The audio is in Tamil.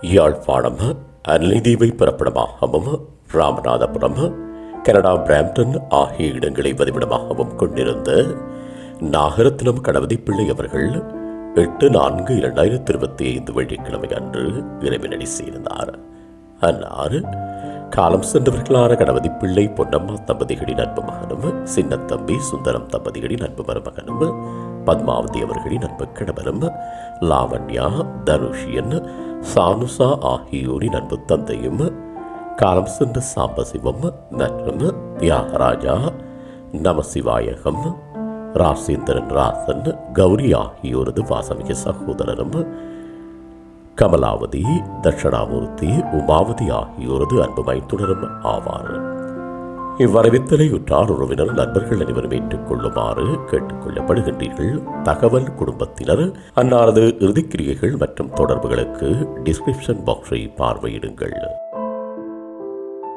யாழ்ப்பாணம் அன்னிதீவை பிறப்பிடமாகவும் ராமநாதபுரம் கனடா பிராம்டன் ஆகிய இடங்களை வதிவிடமாகவும் கொண்டிருந்த நாகரத்னம் கணபதி பிள்ளை அவர்கள் எட்டு நான்கு இரண்டாயிரத்தி இருபத்தி ஐந்து வெள்ளிக்கிழமை அன்று இறைவனடி சேர்ந்தார். அன்னார் காலம் சென்றவர்களான கணபதி பிள்ளை பொன்னம்மா தம்பதிகளின் அன்பு மகனும் சின்னத்தம்பி சுந்தரம் தம்பதிகளின் அன்பு மருமகனும் பத்மாவதி அவர்களின் அன்பு கணவரும் லாவண்யா தனுஷியன் சானுசா ஆகியோரின் அன்பு தந்தையும் காலம் சென்ற சாம்பசிவம் மற்றும் தியாகராஜா நமசிவாயகம் ராசேந்திரன் ராசன் கௌரி ஆகியோரது வாசமிக சகோதரரும் கமலாவதி தட்சணாமூர்த்தி உமாவதி ஆகியோரது அன்பு மைத்துடரும் ஆவார். இவ்வரவித்தலை உற்றார் உறவினர் நண்பர்கள் அனைவரும் ஏற்றுக்கொள்ளுமாறு கேட்டுக்கொள்ளப்படுகின்றீர்கள் தகவல் குடும்பத்தினர் அன்னாரது இறுதிக்கிரியைகள் மற்றும் தொடர்புகளுக்கு டிஸ்கிரிப்ஷன் பாக்ஸை பார்வையிடுங்கள்.